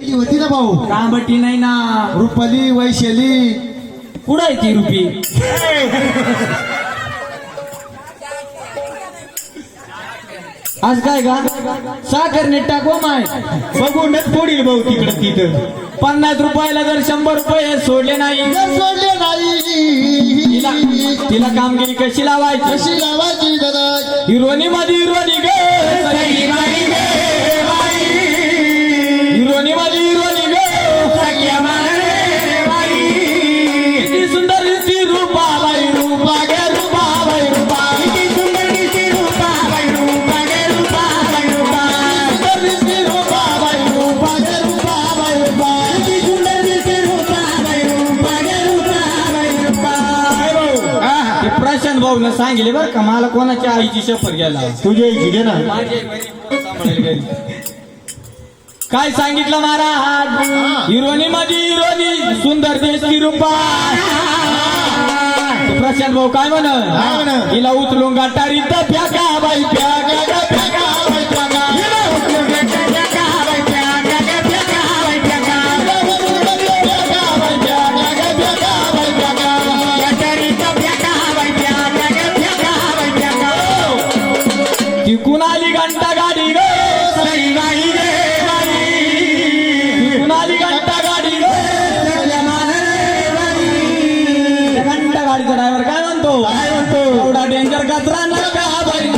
होती ना भाऊ? कांबटी नाही ना. रुपाली वैशाली. कुठं आहे ती रुपी? आज काय का साखर नीट टाकवा माय. बघूनच पुढील भाऊ तिकडे तिथं. पन्नास रुपयाला जर शंभर रुपये सोडले नाही. जर सोडले नाही. तिला कामगिरी कशी लावायची? कशी लावायची? दादा? हिरोनी मध्ये हिरोनी ग. ते प्रशांत भाऊ न सांगितले बरं का मला कोणाच्या आईची शपथ घ्यायला तुझ्या इथे घे ना. माझे घरी सांभाळेल घरी. काय सांगितलं महाराज? हिरोनी मध्ये हिरोनी सुंदर देशची रूपा. तो प्रशांत भाऊ काय म्हण? काय म्हण? हिला उचलून गाठारी तर फ्याका बाई फ्याका ग फ्याका तिकून आली घंटा गाडी गे सई नाही गे तिकून आली घंटा गाडी गे घंटा गाडीचा ड्रायव्हर काय म्हणतो? काय म्हणतो एवढा डेंजर कचरा नका बाई